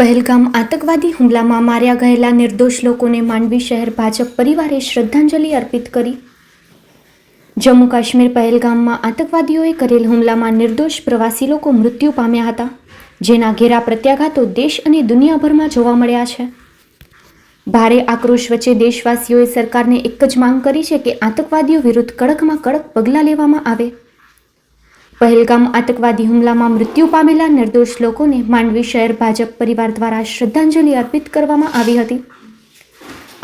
પહેલગામ આતંકવાદી હુમલામાં માર્યા ગયેલા નિર્દોષ લોકોને માંડવી શહેર ભાજપ પરિવારે શ્રદ્ધાંજલિ અર્પિત કરી. જમ્મુ કાશ્મીર પહેલગામમાં આતંકવાદીઓએ કરેલ હુમલામાં નિર્દોષ પ્રવાસી લોકો મૃત્યુ પામ્યા હતા, જેના ઘેરા પ્રત્યાઘાતો દેશ અને દુનિયાભરમાં જોવા મળ્યા છે. ભારે આક્રોશ વચ્ચે દેશવાસીઓએ સરકારને એક જ માંગ કરી છે કે આતંકવાદીઓ વિરુદ્ધ કડકમાં કડક પગલાં લેવામાં આવે. પહેલગામ આતંકવાદી હુમલામાં મૃત્યુ પામેલા નિર્દોષ લોકોને માંડવી શહેર ભાજપ પરિવાર દ્વારા શ્રદ્ધાંજલિ અર્પિત કરવામાં આવી હતી.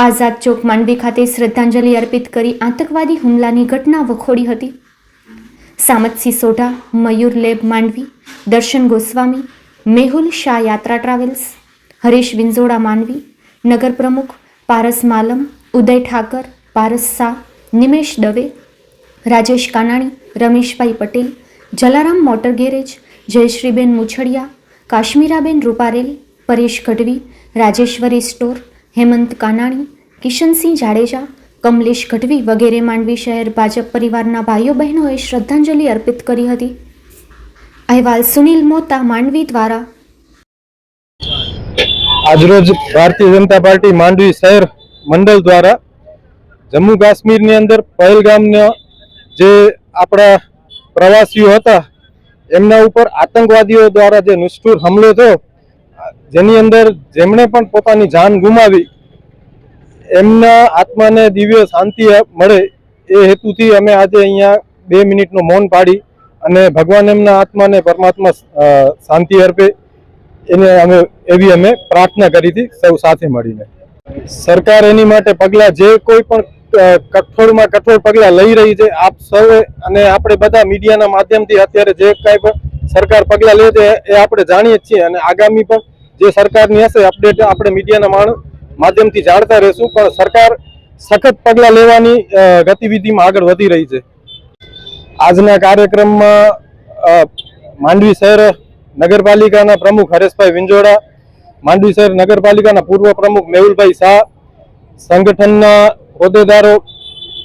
આઝાદ ચોક માંડવી ખાતે શ્રદ્ધાંજલિ અર્પિત કરી આતંકવાદી હુમલાની ઘટના વખોડી હતી. સામતસિંહ સોઢા, મયુર લેબ માંડવી, દર્શન ગોસ્વામી, મેહુલ શાહ યાત્રા ટ્રાવેલ્સ, હરીશ વિંજોડા માંડવી, નગર પ્રમુખ Paras Malam, Uday Thakar, Paras Shah, Nimesh Dave, Rajesh Kanani, Rameshbhai Patel Jalaram motor garage, Jayshreeben Muchhadiya, Kashmiraben Ruparel, Paresh Gadhvi, Rajeshwari store, Hemant Kanani, Kishansinh Jadeja, Kamlesh Gadhvi વગેરે માંડવી શહેર ભાજપ પરિવારના ભાઈઓ બહેનોએ શ્રદ્ધાંજલિ અર્પિત કરી હતી. અહેવાલ સુનિલ મોતા, માંડવી દ્વારા. આજરોજ ભારતીય જનતા પાર્ટી માંડવી શહેર મંડળ દ્વારા જમ્મુ કાશ્મીરની અંદર પહેલગામના જે આપણા પ્રવાસીઓ હતા, એમના ઉપર આતંકવાદીઓ દ્વારા જે નિષ્ઠુર હુમલો થયો, જેની અંદર જેમણે પણ પોતાની જાન ગુમાવી, એમના આત્માને દિવ્ય શાંતિ મળે એ હેતુથી અમે આજે અહીંયા બે મિનિટનું મૌન પાડી અને ભગવાન એમના આત્માને પરમાત્મા શાંતિ અર્પે, એને અમે, એવી અમે પ્રાર્થના કરી હતી, સૌ સાથે મળીને. સરકાર એની માટે પગલાં જે કોઈ પણ કઠોળમાં કઠોળ પગલાં લઈ રહી છે. આપ સૌએ અને આપણે બધા મીડિયાના માધ્યમથી અત્યારે જે કાંઈ પણ સરકાર પગલાં લે છે એ આપણે જાણીએ છીએ. અને આગામી પણ જે સરકારની હશે અપડેટ આપણે મીડિયાના માણ, માધ્યમથી જાણતા રહેશું. પણ સરકાર સખત પગલાં લેવાની ગતિવિધિમાં આગળ વધી રહી છે. આજના કાર્યક્રમમાં માંડવી શહેર નગરપાલિકાના પ્રમુખ હરેશભાઈ વિંજોડા, માંડવી શહેર નગરપાલિકાના પૂર્વ પ્રમુખ મેહુલભાઈ શાહ, સંગઠનના હોદ્દેદારો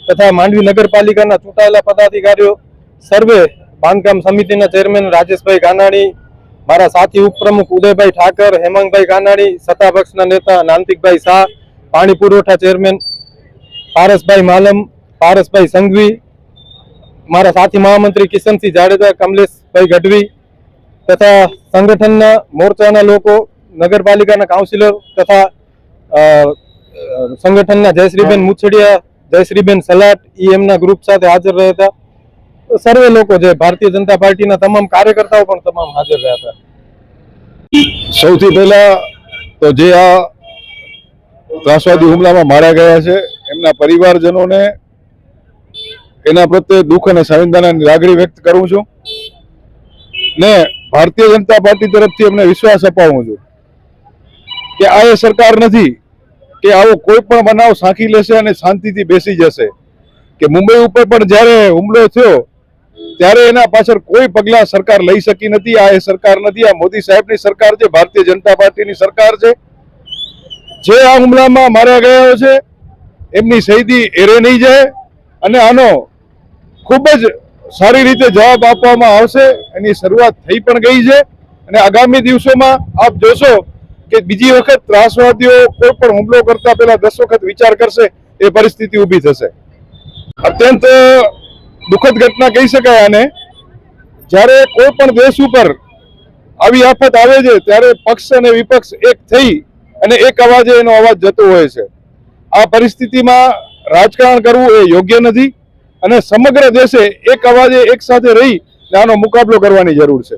તથા માંડવી નગરપાલિકાના ચૂંટાયેલા પદાધિકારીઓ, સર્વે બાંધકામ સમિતિના ચેરમેન રાજેશભાઈ કાનાણી મારા સાથી ઉપપ્રમુખ ઉદયભાઈ ઠાકર, હેમાંગભાઈ કાનાણી સત્તાપક્ષના નેતા નાંતિકભાઈ શાહ, પાણી પુરવઠા ચેરમેન પારસભાઈ માલમ, પારસભાઈ સંઘવી, મારા સાથી મહામંત્રી કિશનસિંહ જાડેજા, કમલેશભાઈ ગઢવી તથા સંગઠનના મોરચાના લોકો, નગરપાલિકાના કાઉન્સિલર તથા સંગઠનના જયશ્રીબેન મુછડિયા જયશ્રીબેન સલાટ ઈ એમના ગ્રુપ સાથે હાજર રહ્યા હતા. સર્વે લોકો જે ભારતીય જનતા પાર્ટીના તમામ કાર્યકર્તાઓ પણ તમામ હાજર રહ્યા હતા. સૌથી પહેલા તો જે આ ત્રાસવાદી હુમલામાં માર્યા ગયા છે એમના પરિવારજનોને એના પ્રત્યે દુઃખ અને સંવેદનાની લાગણી વ્યક્ત કરું છું. ને ભારતીય જનતા પાર્ટી તરફથી એમને વિશ્વાસ અપાવું છું કે આ એ સરકાર નથી કે આવો કોઈ પણ બનાવ સાંકી લેશે અને શાંતિથી બેસી જશે. કે મુંબઈ ઉપર પણ જ્યારે હુમલો થયો, ત્યારે એના પાછળ કોઈ પગલાં સરકાર લઈ શકી નથી. આ એ સરકાર નથી, આ મોદી સાહેબની સરકાર છે, ભારતીય જનતા પાર્ટીની સરકાર છે. જે આ હુમલામાં માર્યા ગયા છે, એમની શહીદી એરે નહીં જાય અને આનો ખૂબ જ સારી રીતે જવાબ આપવામાં આવશે. એની શરૂઆત થઈ પણ ગઈ છે. અને આગામી દિવસોમાં આપ જોશો કે બીજી વખત ત્રાસવાદીઓ કોઈ પણ હુમલો કરતા પહેલા દસ વખત વિચાર કરશે, એ પરિસ્થિતિ ઊભી થશે. અત્યંત દુઃખદ ઘટના કહી શકાય આને. જ્યારે કોઈ પણ દેશ ઉપર આવી આફત આવે છે, ત્યારે પક્ષ અને વિપક્ષ એક થઈ અને એક અવાજે એનો અવાજ જતો હોય છે. આ પરિસ્થિતિમાં રાજકારણ કરવું એ યોગ્ય નથી અને સમગ્ર દેશે એક અવાજે એક સાથે રહી આનો મુકાબલો કરવાની જરૂર છે.